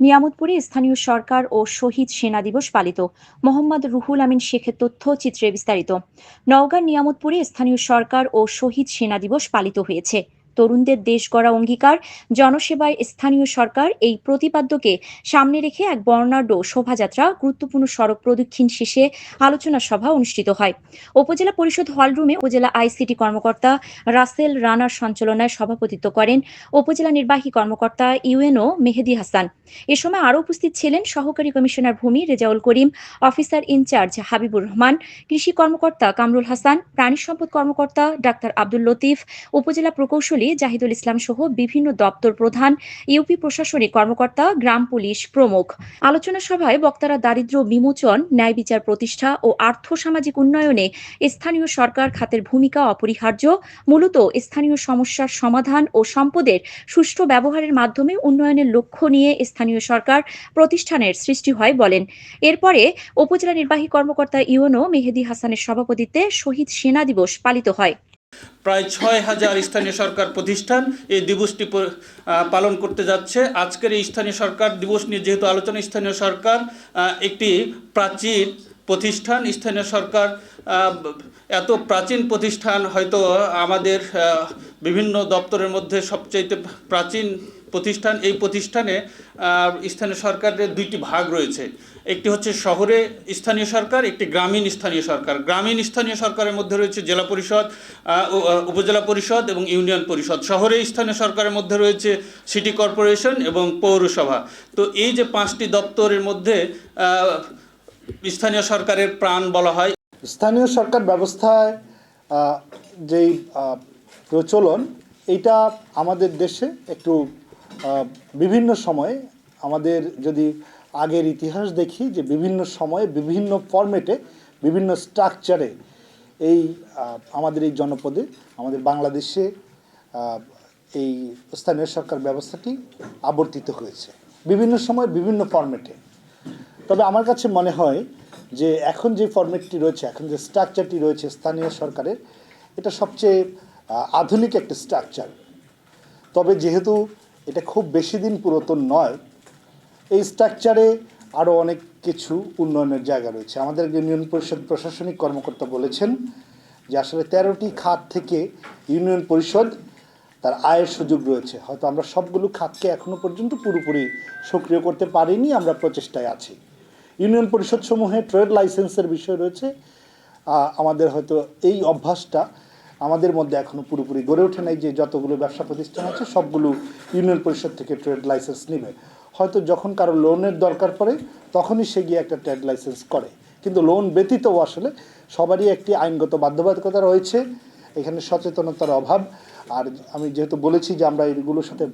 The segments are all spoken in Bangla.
নিয়ামতপুরে স্থানীয় সরকার ও শহীদ সেনা দিবস পালিত। মোহাম্মদ রুহুল আমিন শেখের তথ্যচিত্রে বিস্তারিত। নওগাঁর নিয়ামতপুরে স্থানীয় সরকার ও শহীদ সেনা দিবস পালিত হয়েছে। তরুণদের দেশ গড়া অঙ্গীকার, জনসেবায় স্থানীয় সরকার এই প্রতিপাদ্যকে সামনে রেখে এক বর্ণাঢ্য শোভাযাত্রা, গুরুত্বপূর্ণ সড়ক প্রদক্ষিণ শেষে আলোচনা সভা অনুষ্ঠিত হয়। উপজেলা পরিষদ হলরুমে উপজেলা আইসিটি কর্মকর্তা রাসেল রানার সঞ্চালনায় সভাপতিত্ব করেন উপজেলা নির্বাহী কর্মকর্তা ইউএনও মেহেদি হাসান। এ সময় আরও উপস্থিত ছিলেন সহকারী কমিশনার ভূমি রেজাউল করিম, অফিসার ইনচার্জ হাবিবুর রহমান, কৃষি কর্মকর্তা কামরুল হাসান, প্রাণী সম্পদ কর্মকর্তা ডাক্তার আব্দুল লতিফ, উপজেলা প্রকৌশলী জাহিদুল ইসলাম সহ বিভিন্ন দপ্তর প্রধান, ইউপি প্রশাসনিক কর্মকর্তা, গ্রাম পুলিশ প্রমুখ। আলোচনা সভায় বক্তারা দারিদ্র বিমোচন, ন্যায় বিচার প্রতিষ্ঠা ও আর্থসামাজিক উন্নয়নে স্থানীয় সরকার খাতের ভূমিকা অপরিহার্য। মূলত স্থানীয় সমস্যার সমাধান ও সম্পদের সুষ্ঠু ব্যবহারের মাধ্যমে উন্নয়নের লক্ষ্য নিয়ে স্থানীয় সরকার প্রতিষ্ঠানের সৃষ্টি হয় বলেন। এরপরে উপজেলা নির্বাহী কর্মকর্তা ইউনো মেহেদি হাসানের সভাপতিত্বে শহীদ সেনা দিবস পালিত হয়। প্রায় ছয় হাজার স্থানীয় সরকার প্রতিষ্ঠান এই দিবসটি পালন করতে যাচ্ছে। আজকের এই স্থানীয় সরকার দিবস নিয়ে যেহেতু আলোচনা, স্থানীয় সরকার একটি প্রাচীন প্রতিষ্ঠান। স্থানীয় সরকার এত প্রাচীন প্রতিষ্ঠান হয়তো আমাদের বিভিন্ন দপ্তরের মধ্যে সবচাইতে প্রাচীন প্রতিষ্ঠান, এই প্রতিষ্ঠানে স্থানীয় সরকারের দুইটি ভাগ রয়েছে। একটি হচ্ছে শহরে স্থানীয় সরকার, একটি গ্রামীণ স্থানীয় সরকার। গ্রামীণ স্থানীয় সরকারের মধ্যে রয়েছে জেলা পরিষদ উপজেলা পরিষদ এবং ইউনিয়ন পরিষদ। শহরে স্থানীয় সরকারের মধ্যে রয়েছে সিটি কর্পোরেশন এবং পৌরসভা। তো এই যে পাঁচটি দপ্তরের মধ্যে স্থানীয় সরকারের প্রাণ বলা হয়। স্থানীয় সরকার ব্যবস্থায় যেই প্রচলন এটা আমাদের দেশে একটু বিভিন্ন সময়ে আমাদের যদি আগের ইতিহাস দেখি যে বিভিন্ন সময়ে বিভিন্ন ফরম্যাটে বিভিন্ন স্ট্রাকচারে এই আমাদের এই জনপদে, আমাদের বাংলাদেশে এই স্থানীয় সরকার ব্যবস্থাটি আবর্তিত হয়েছে। বিভিন্ন সময় বিভিন্ন ফরম্যাটে তবে আমার কাছে মনে হয় যে এখন যে ফরম্যাটটি রয়েছে, এখন যে স্ট্রাকচারটি রয়েছে স্থানীয় সরকারের, এটা সবচেয়ে আধুনিক একটা স্ট্রাকচার তবে যেহেতু এটা খুব বেশি দিন পুরাতন নয়। এই স্ট্রাকচারে আরও অনেক কিছু উন্নয়নের জায়গা রয়েছে। আমাদের ইউনিয়ন পরিষদ প্রশাসনিক কর্মকর্তা বলেছেন যে আসলে তেরোটি খাত থেকে ইউনিয়ন পরিষদ তার আয়ের সুযোগ রয়েছে। হয়তো আমরা সবগুলো খাতকে এখনও পর্যন্ত পুরোপুরি সক্রিয় করতে পারিনি, আমরা প্রচেষ্টায় আছি। ইউনিয়ন পরিষদ সমূহে ট্রেড লাইসেন্সের বিষয় রয়েছে। আমাদের হয়তো এই অভ্যাসটা আমাদের মধ্যে এখনও পুরোপুরি গড়ে ওঠে নাই যে যতগুলো ব্যবসা প্রতিষ্ঠান আছে, সবগুলো ইউনিয়ন পরিষদ থেকে ট্রেড লাইসেন্স নেবে। হয়তো যখন কারও লোনের দরকার পড়ে, তখনই সে গিয়ে একটা ট্রেড লাইসেন্স করে। কিন্তু লোন ব্যতীতও আসলে সবারই একটি আইনগত বাধ্যবাধকতা রয়েছে, এখানে সচেতনতার অভাব। আর আমি যেহেতু বলেছি যে আমরা এগুলোর সাথে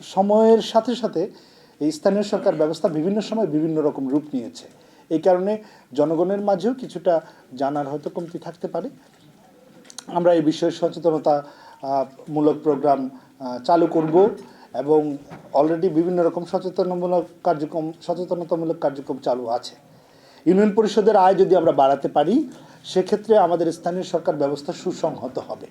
সময়ের সাথে সাথে এই স্থানীয় সরকার ব্যবস্থা বিভিন্ন সময় বিভিন্ন রকম রূপ নিয়েছে। এই কারণে জনগণের মাঝেও কিছুটা জানার হয়তো কমতি থাকতে পারে। আমরা এই বিষয়ে সচেতনতা মূলক প্রোগ্রাম চালু করব এবং অলরেডি বিভিন্ন রকম সচেতনমূলক কার্যক্রম, সচেতনতামূলক কার্যক্রম চালু আছে। ইউনিয়ন পরিষদের আয় যদি আমরা বাড়াতে পারি, সেক্ষেত্রে আমাদের স্থানীয় সরকার ব্যবস্থা সুসংহত হবে।